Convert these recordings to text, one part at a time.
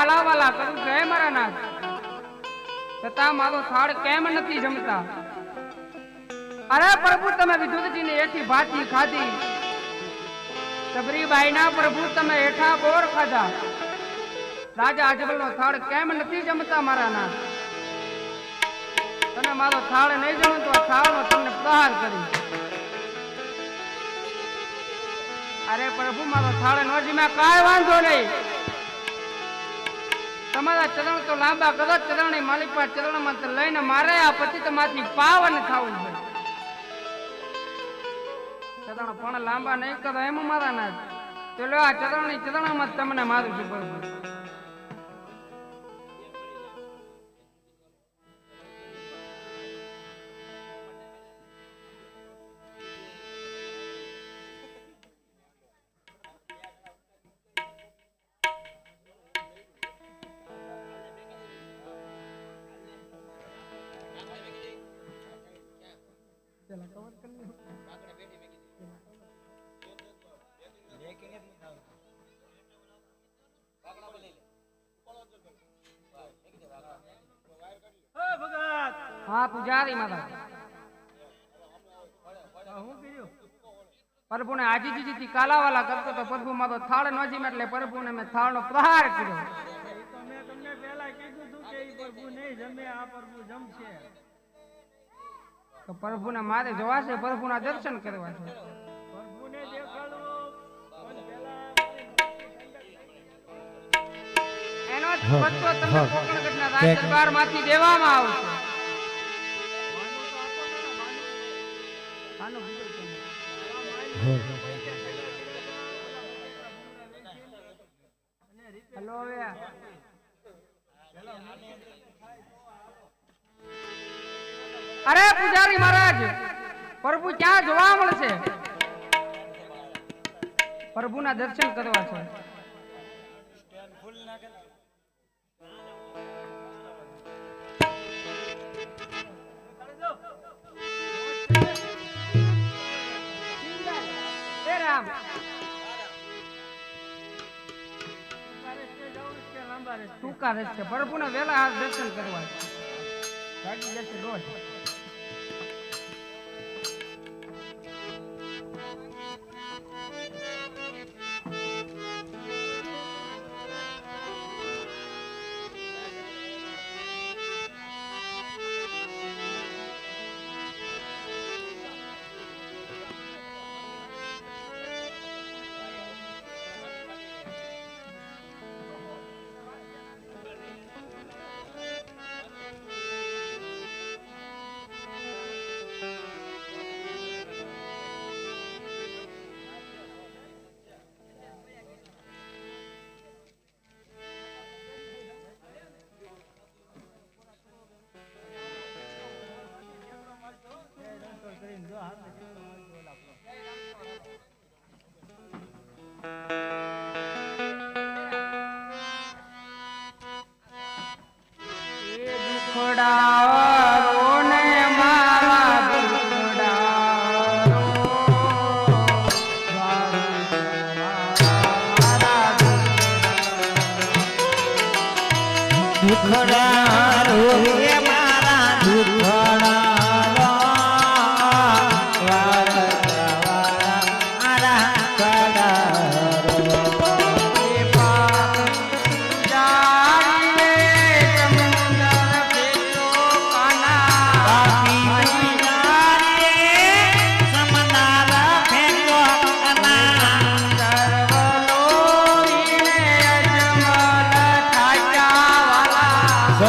આટલા કાલાવાલા કરું, જય મારા નાથ છતાં મારો થાળ કેમ નથી જમતા? અરે પ્રભુ, તમે વિદ્યુતજીને એઠી ભાતી ખાધી. સબરીબાઈના પ્રભુ, તમે એઠા બોર ખાધા. રાજા અજબલનો થાળ કેમ નથી જમતા મારા નાથ તને મારો થાળ નહીં જમું તો થાળ નો તમને પ્રહાર કરી. અરે પ્રભુ, મારો થાળ નો જીમ્યા, કાંઈ વાંધો નહીં. તમારા ચરણ તો લાંબા કરો ચરણ માલિક પાસે ચરણમાં લઈને મારે આ પતિતમાંથી પાવન થવું છે. ચરણ પણ લાંબા નહીં કરો, એમ મારા ના પેલો આ ચરણ ચરણમાં તમને મારું છું હા પૂજારી મહારાજ પ્રભુને આજીજી થી કાલાવાલા કરતો તો પ્રભુ મારો થાળ ન જીમે એટલે પ્રભુને મેં થાળનો પ્રહાર કર્યો. તમને પહેલા કીધું હતું કે પ્રભુ નહીં જમે આ પ્રભુ જમશે. તો પ્રભુને મારે જોવા છે પ્રભુના દર્શન કરવા છે. પ્રભુને એનો તમને કોકણગઢના રાજ દરબારમાંથી દેવામાં આવશે. અરે પૂજારી મહારાજ પ્રભુ ક્યાં જોવા મળશે? પ્રભુના દર્શન કરવા છે. ટૂંકા રસ્તે પ્રભુના વહેલા હાથ દર્શન કરવા છે. 감사합니다.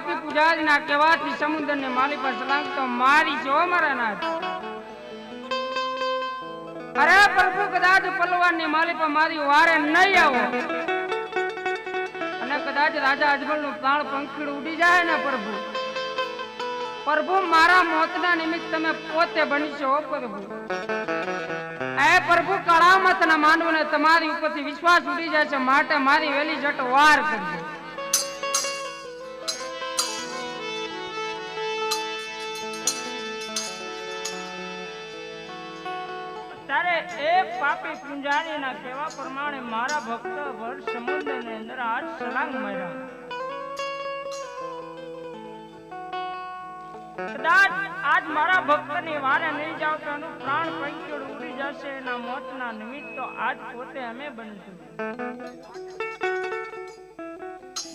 પાપી પૂજારીના કહેવાથી સમુદ્રને માલી પર સલામ તો મારી છે, મારા નાથ. અરે પ્રભુ કદાચ પલવાનની માલી પર મારી વારે નહીં આવો. અને કદાચ રાજા અજમલનું પ્રાણ પંખીડ ઉડી જાય ને પ્રભુ. પ્રભુ, મારા મોતના નિમિત્ત તમે પોતે બનશો પ્રભુ. એ પ્રભુ કળામત ના માનવને તમારી ઉપરથી વિશ્વાસ ઉડી જાય છે, માટે મારી વેલી જટ વાર કરજો. પાપી પુંજારીના કહેવા પ્રમાણે મારા ભક્ત વર્ષ સમુદ્રની અંદર આજ સલાંગ માર્યા. કદાચ આજ મારા ભક્તની વારે નહીં જાવ તો એનું પ્રાણ પંચોડ ઉડી જશે એના મોતના નિમિત્ત તો આજ પોતે અમે બનશું.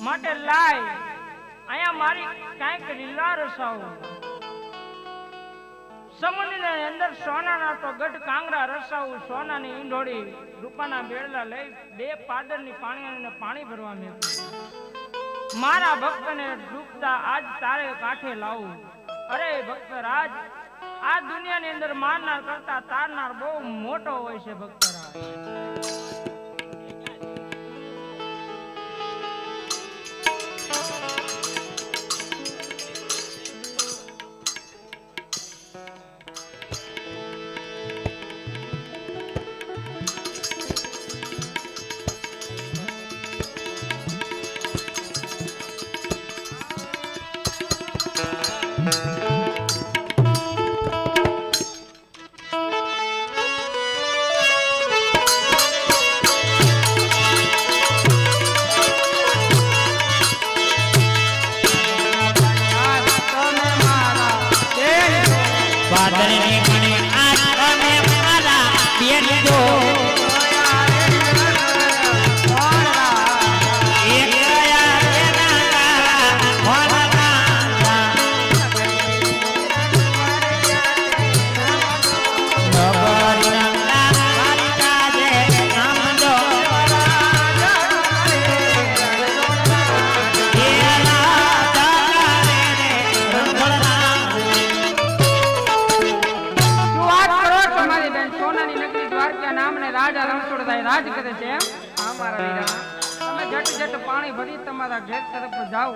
માટે લાય, અહીંયા મારી કાંઈક લીલા રસાઓ સમુદ્રની અંદર સોનાના તો ગઢ કાંગરા રસાવું, સોનાની ઈંડોળી રૂપાના બેડલા લઈ બે પાદરની પાણી પાણી ભરવા મેળવ્યું મારા ભક્તને ડૂબતા આજ તારે કાંઠે લાવું. અરે ભક્ત રાજ, આ દુનિયાની અંદર મારનાર કરતા તારનાર બહુ મોટો હોય છે ભક્ત છે એમ? હા મારા વીરા તમે જટ જટ પાણી ભરી તમારા ઘેર તરફ જાઓ.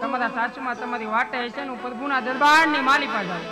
તમારા સાસુમાં તમારી વાટે હશે ને હું પ્રભુના દરબારની માલિકા જાઉં